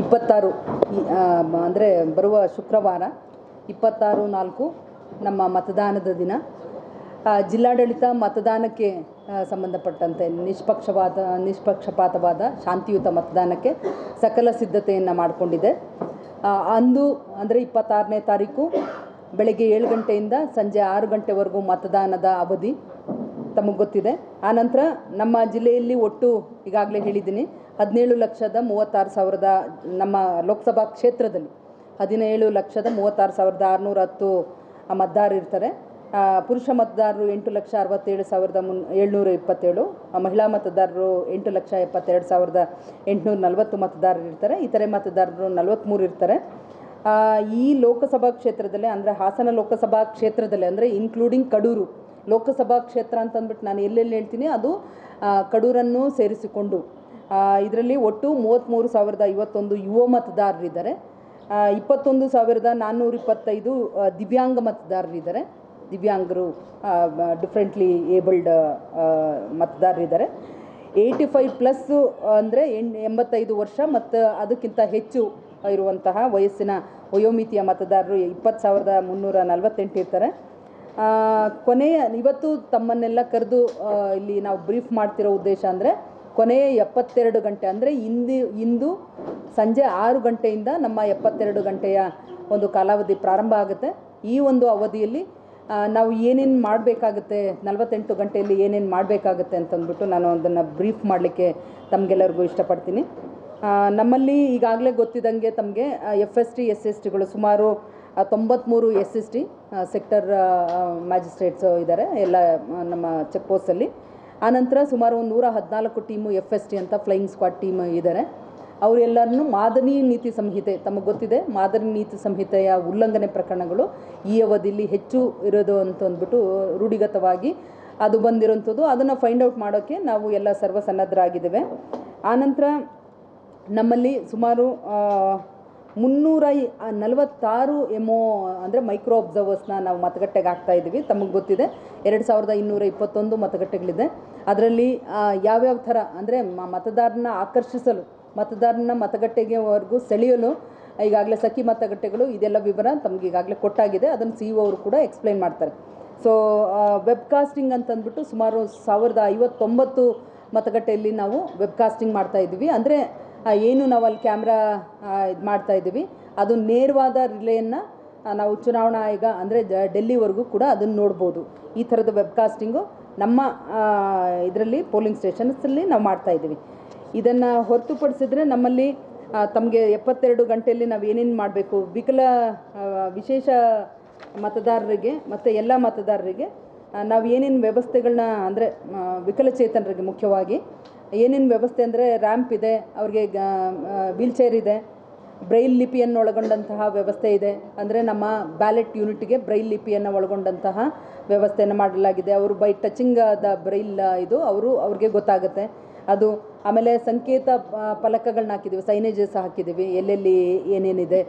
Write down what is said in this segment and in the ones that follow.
ಇಪ್ಪತ್ತಾರು ಅಂದರೆ ಬರುವ ಶುಕ್ರವಾರ ಇಪ್ಪತ್ತಾರು ನಾಲ್ಕು ನಮ್ಮ ಮತದಾನದ ದಿನ. ಜಿಲ್ಲಾಡಳಿತ ಮತದಾನಕ್ಕೆ ಸಂಬಂಧಪಟ್ಟಂತೆ ನಿಷ್ಪಕ್ಷಪಾತ ನಿಷ್ಪಕ್ಷಪಾತವಾದ, ಶಾಂತಿಯುತ ಮತದಾನಕ್ಕೆ ಸಕಲ ಸಿದ್ಧತೆಯನ್ನು ಮಾಡಿಕೊಂಡಿದೆ. ಅಂದು, ಅಂದರೆ ಇಪ್ಪತ್ತಾರನೇ ತಾರೀಕು ಬೆಳಗ್ಗೆ ಏಳು ಗಂಟೆಯಿಂದ ಸಂಜೆ ಆರು ಗಂಟೆವರೆಗೂ ಮತದಾನದ ಅವಧಿ ತಮಗೆ ಗೊತ್ತಿದೆ. ಆನಂತರ ನಮ್ಮ ಜಿಲ್ಲೆಯಲ್ಲಿ ಒಟ್ಟು ಈಗಾಗಲೇ ಹೇಳಿದ್ದೀನಿ, ಹದಿನೇಳು ಲಕ್ಷದ ಮೂವತ್ತಾರು ಸಾವಿರದ ನಮ್ಮ ಲೋಕಸಭಾ ಕ್ಷೇತ್ರದಲ್ಲಿ ಹದಿನೇಳು ಲಕ್ಷದ ಮೂವತ್ತಾರು ಸಾವಿರದ ಆರುನೂರ ಹತ್ತು ಮತದಾರರು ಇರ್ತಾರೆ. ಪುರುಷ ಮತದಾರರು ಎಂಟು ಲಕ್ಷ ಅರವತ್ತೇಳು ಸಾವಿರದ ಮುನ್ ಏಳ್ನೂರ ಇಪ್ಪತ್ತೇಳು ಮಹಿಳಾ ಮತದಾರರು ಎಂಟು ಲಕ್ಷ ಎಪ್ಪತ್ತೆರಡು ಸಾವಿರದ ಎಂಟುನೂರ ನಲವತ್ತು ಮತದಾರರು ಇರ್ತಾರೆ. ಇತರೆ ಮತದಾರರು ನಲವತ್ತ್ಮೂರು ಇರ್ತಾರೆ. ಈ ಲೋಕಸಭಾ ಕ್ಷೇತ್ರದಲ್ಲಿ ಅಂದರೆ ಹಾಸನ ಲೋಕಸಭಾ ಕ್ಷೇತ್ರದಲ್ಲಿ ಅಂದರೆ ಇನ್ಕ್ಲೂಡಿಂಗ್ ಕಡೂರು ಲೋಕಸಭಾ ಕ್ಷೇತ್ರ ಅಂತಂದ್ಬಿಟ್ಟು ನಾನು ಎಲ್ಲೆಲ್ಲಿ ಹೇಳ್ತೀನಿ, ಅದು ಕಡೂರನ್ನು ಸೇರಿಸಿಕೊಂಡು ಇದರಲ್ಲಿ ಒಟ್ಟು ಮೂವತ್ತ್ಮೂರು ಸಾವಿರದ ಐವತ್ತೊಂದು ಯುವ ಮತದಾರರಿದ್ದಾರೆ. ಇಪ್ಪತ್ತೊಂದು ಸಾವಿರದ ನಾನ್ನೂರ ಇಪ್ಪತ್ತೈದು ದಿವ್ಯಾಂಗ ಮತದಾರರಿದ್ದಾರೆ. ದಿವ್ಯಾಂಗರು ಡಿಫ್ರೆಂಟ್ಲಿ ಏಬಲ್ಡ್ ಮತದಾರರಿದ್ದಾರೆ. ಏಯ್ಟಿ ಫೈವ್ ಪ್ಲಸ್ಸು ಅಂದರೆ ಎಣ್ ಎಂಬತ್ತೈದು ವರ್ಷ ಮತ್ತು ಅದಕ್ಕಿಂತ ಹೆಚ್ಚು ಇರುವಂತಹ ವಯಸ್ಸಿನ ವಯೋಮಿತಿಯ ಮತದಾರರು ಇಪ್ಪತ್ತು ಸಾವಿರದ ಮುನ್ನೂರ ನಲವತ್ತೆಂಟು ಇರ್ತಾರೆ. ಕೊನೆಯ ಇವತ್ತು ತಮ್ಮನ್ನೆಲ್ಲ ಕರೆದು ಇಲ್ಲಿ ನಾವು ಬ್ರೀಫ್ ಮಾಡ್ತಿರೋ ಉದ್ದೇಶ ಅಂದರೆ, ಕೊನೆಯ ಎಪ್ಪತ್ತೆರಡು ಗಂಟೆ ಅಂದರೆ ಇಂದು ಇಂದು ಸಂಜೆ ಆರು ಗಂಟೆಯಿಂದ ನಮ್ಮ ಎಪ್ಪತ್ತೆರಡು ಗಂಟೆಯ ಒಂದು ಕಾಲಾವಧಿ ಪ್ರಾರಂಭ ಆಗುತ್ತೆ. ಈ ಒಂದು ಅವಧಿಯಲ್ಲಿ ನಾವು ಏನೇನು ಮಾಡಬೇಕಾಗುತ್ತೆ, ನಲವತ್ತೆಂಟು ಗಂಟೆಯಲ್ಲಿ ಏನೇನು ಮಾಡಬೇಕಾಗುತ್ತೆ ಅಂತಂದ್ಬಿಟ್ಟು ನಾನು ಅದನ್ನು ಬ್ರೀಫ್ ಮಾಡಲಿಕ್ಕೆ ತಮಗೆಲ್ಲರಿಗೂ ಇಷ್ಟಪಡ್ತೀನಿ. ನಮ್ಮಲ್ಲಿ ಈಗಾಗಲೇ ಗೊತ್ತಿದ್ದಂಗೆ ತಮಗೆ F S T S S ಟಿಗಳು ಸುಮಾರು ತೊಂಬತ್ತ್ಮೂರು S S T sector magistrates ಇದ್ದಾರೆ ಎಲ್ಲ ನಮ್ಮ ಚೆಕ್ ಪೋಸ್ಟಲ್ಲಿ. ಆನಂತರ ಸುಮಾರು ಒಂದು ನೂರ ಹದಿನಾಲ್ಕು ಟೀಮು ಎಫ್ ಎಸ್ ಟಿ ಅಂತ ಫ್ಲೈಯಿಂಗ್ ಸ್ಕ್ವಾಡ್ ಟೀಮ್ ಇದ್ದಾರೆ ಅವರೆಲ್ಲರನ್ನು ಮಾದರಿ ನೀತಿ ಸಂಹಿತೆ, ತಮಗೆ ಗೊತ್ತಿದೆ? ಮಾದರಿ ನೀತಿ ಸಂಹಿತೆಯ ಉಲ್ಲಂಘನೆ ಪ್ರಕರಣಗಳು ಈ ಅವಧಿಯಲ್ಲಿ ಹೆಚ್ಚು ಇರೋದು ಅಂತ ಅಂದ್ಬಿಟ್ಟು ರೂಢಿಗತವಾಗಿ ಅದು ಬಂದಿರೋಂಥದ್ದು. ಅದನ್ನು ಫೈಂಡ್ ಔಟ್ ಮಾಡೋಕ್ಕೆ ನಾವು ಎಲ್ಲ ಸರ್ವಸನ್ನದ್ಧರಾಗಿದ್ದೇವೆ ಆನಂತರ ನಮ್ಮಲ್ಲಿ ಸುಮಾರು ಮುನ್ನೂರ ನಲವತ್ತಾರು ಎಮೋ ಅಂದರೆ ಮೈಕ್ರೋ ಅಬ್ಸರ್ವರ್ಸ್ನ ನಾವು ಮತಗಟ್ಟೆಗೆ ಹಾಕ್ತಾ ಇದ್ದೀವಿ. ತಮಗೆ ಗೊತ್ತಿದೆ, ಎರಡು ಸಾವಿರದ ಇನ್ನೂರ ಇಪ್ಪತ್ತೊಂದು ಮತಗಟ್ಟೆಗಳಿದೆ. ಅದರಲ್ಲಿ ಯಾವ್ಯಾವ ಥರ, ಅಂದರೆ ಮತದಾರನ ಆಕರ್ಷಿಸಲು ಮತದಾರನ ಮತಗಟ್ಟೆಗೆವರೆಗೂ ಸೆಳೆಯಲು, ಈಗಾಗಲೇ ಸಖಿ ಮತಗಟ್ಟೆಗಳು, ಇದೆಲ್ಲ ವಿವರ ತಮಗೆ ಈಗಾಗಲೇ ಕೊಟ್ಟಾಗಿದೆ. ಅದನ್ನು ಸಿ ಅವರು ಕೂಡ ಎಕ್ಸ್ಪ್ಲೈನ್ ಮಾಡ್ತಾರೆ. ಸೊ ವೆಬ್ಕಾಸ್ಟಿಂಗ್ ಅಂತಂದ್ಬಿಟ್ಟು ಸುಮಾರು ಸಾವಿರದ ಐವತ್ತೊಂಬತ್ತು ಮತಗಟ್ಟೆಯಲ್ಲಿ ನಾವು ವೆಬ್ಕಾಸ್ಟಿಂಗ್ ಮಾಡ್ತಾ ಇದ್ದೀವಿ. ಅಂದರೆ ಏನು ನಾವು ಅಲ್ಲಿ ಕ್ಯಾಮ್ರಾ ಇದು ಮಾಡ್ತಾ ಇದ್ದೀವಿ. ಅದು ನೇರವಾದ ರಿಲೇಯನ್ನು ನಾವು ಚುನಾವಣಾ ಆಯೋಗ, ಅಂದರೆ ಡೆಲ್ಲಿವರೆಗೂ ಕೂಡ ಅದನ್ನು ನೋಡ್ಬೋದು. ಈ ಥರದ ವೆಬ್ಕಾಸ್ಟಿಂಗು ನಮ್ಮ ಇದರಲ್ಲಿ ಪೋಲಿಂಗ್ ಸ್ಟೇಷನ್ಸಲ್ಲಿ ನಾವು ಮಾಡ್ತಾ ಇದ್ದೀವಿ. ಇದನ್ನು ಹೊರತುಪಡಿಸಿದ್ರೆ ನಮ್ಮಲ್ಲಿ ತಮಗೆ ಎಪ್ಪತ್ತೆರಡು ಗಂಟೆಯಲ್ಲಿ ನಾವು ಏನೇನು ಮಾಡಬೇಕು, ವಿಕಲ ವಿಶೇಷ ಮತದಾರರಿಗೆ, ಮತ್ತು ಎಲ್ಲ ಮತದಾರರಿಗೆ ನಾವು ಏನೇನು ವ್ಯವಸ್ಥೆಗಳನ್ನ ಅಂದರೆ ವಿಕಲಚೇತನರಿಗೆ ಮುಖ್ಯವಾಗಿ ಏನೇನು ವ್ಯವಸ್ಥೆ ಅಂದರೆ ರ್ಯಾಂಪ್ ಇದೆ, ಅವ್ರಿಗೆ ವೀಲ್ ಚೇರ್ ಇದೆ, ಬ್ರೈಲ್ ಲಿಪಿಯನ್ನು ಒಳಗೊಂಡಂತಹ ವ್ಯವಸ್ಥೆ ಇದೆ. ಅಂದರೆ ನಮ್ಮ ಬ್ಯಾಲೆಟ್ ಯೂನಿಟ್ಗೆ ಬ್ರೈಲ್ ಲಿಪಿಯನ್ನು ಒಳಗೊಂಡಂತಹ ವ್ಯವಸ್ಥೆಯನ್ನು ಮಾಡಲಾಗಿದೆ. ಅವರು ಬೈ ಟಚಿಂಗ್ ದ ಬ್ರೈಲ್ ಇದು, ಅವರು ಅವ್ರಿಗೆ ಗೊತ್ತಾಗುತ್ತೆ. ಅದು ಆಮೇಲೆ ಸಂಕೇತ ಫಲಕಗಳನ್ನ ಹಾಕಿದ್ದೀವಿ ಸೈನೇಜಸ್ ಹಾಕಿದ್ದೀವಿ ಎಲ್ಲೆಲ್ಲಿ ಏನೇನಿದೆ.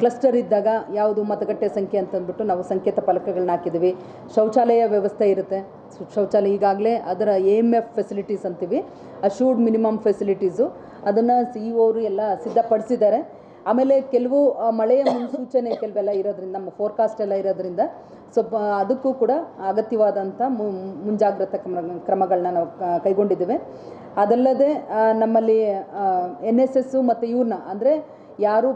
ಕ್ಲಸ್ಟರ್ ಇದ್ದಾಗ ಯಾವುದು ಮತಗಟ್ಟೆ ಸಂಖ್ಯೆ ಅಂತಂದ್ಬಿಟ್ಟು ನಾವು ಸಂಕೇತ ಫಲಕಗಳನ್ನ ಹಾಕಿದ್ದೀವಿ ಶೌಚಾಲಯ ವ್ಯವಸ್ಥೆ ಇರುತ್ತೆ. ಶೌಚಾಲಯ ಈಗಾಗಲೇ ಅದರ ಎ ಎಂ ಎಫ್ ಫೆಸಿಲಿಟೀಸ್ ಅಂತೀವಿ. ಅಶೂರ್ಡ್ ಮಿನಿಮಮ್ ಫೆಸಿಲಿಟೀಸು ಅದನ್ನು ಸಿ ಇ ಅವರು ಎಲ್ಲ ಸಿದ್ಧಪಡಿಸಿದ್ದಾರೆ. ಆಮೇಲೆ ಕೆಲವು ಮಳೆಯ ಮುನ್ಸೂಚನೆ ಕೆಲವೆಲ್ಲ ಇರೋದ್ರಿಂದ, ನಮ್ಮ ಫೋರ್ಕಾಸ್ಟ್ ಎಲ್ಲ ಇರೋದ್ರಿಂದ ಸ್ವಲ್ಪ ಅದಕ್ಕೂ ಕೂಡ ಅಗತ್ಯವಾದಂಥ ಮುಂಜಾಗ್ರತಾ ಕ್ರಮ ಕ್ರಮಗಳನ್ನ ನಾವು ಕೈಗೊಂಡಿದ್ದೇವೆ. ಅದಲ್ಲದೆ ನಮ್ಮಲ್ಲಿ ಎನ್ ಎಸ್ ಎಸ್ಸು ಮತ್ತು ಇವ್ರನ್ನ ಅಂದರೆ ಯಾರು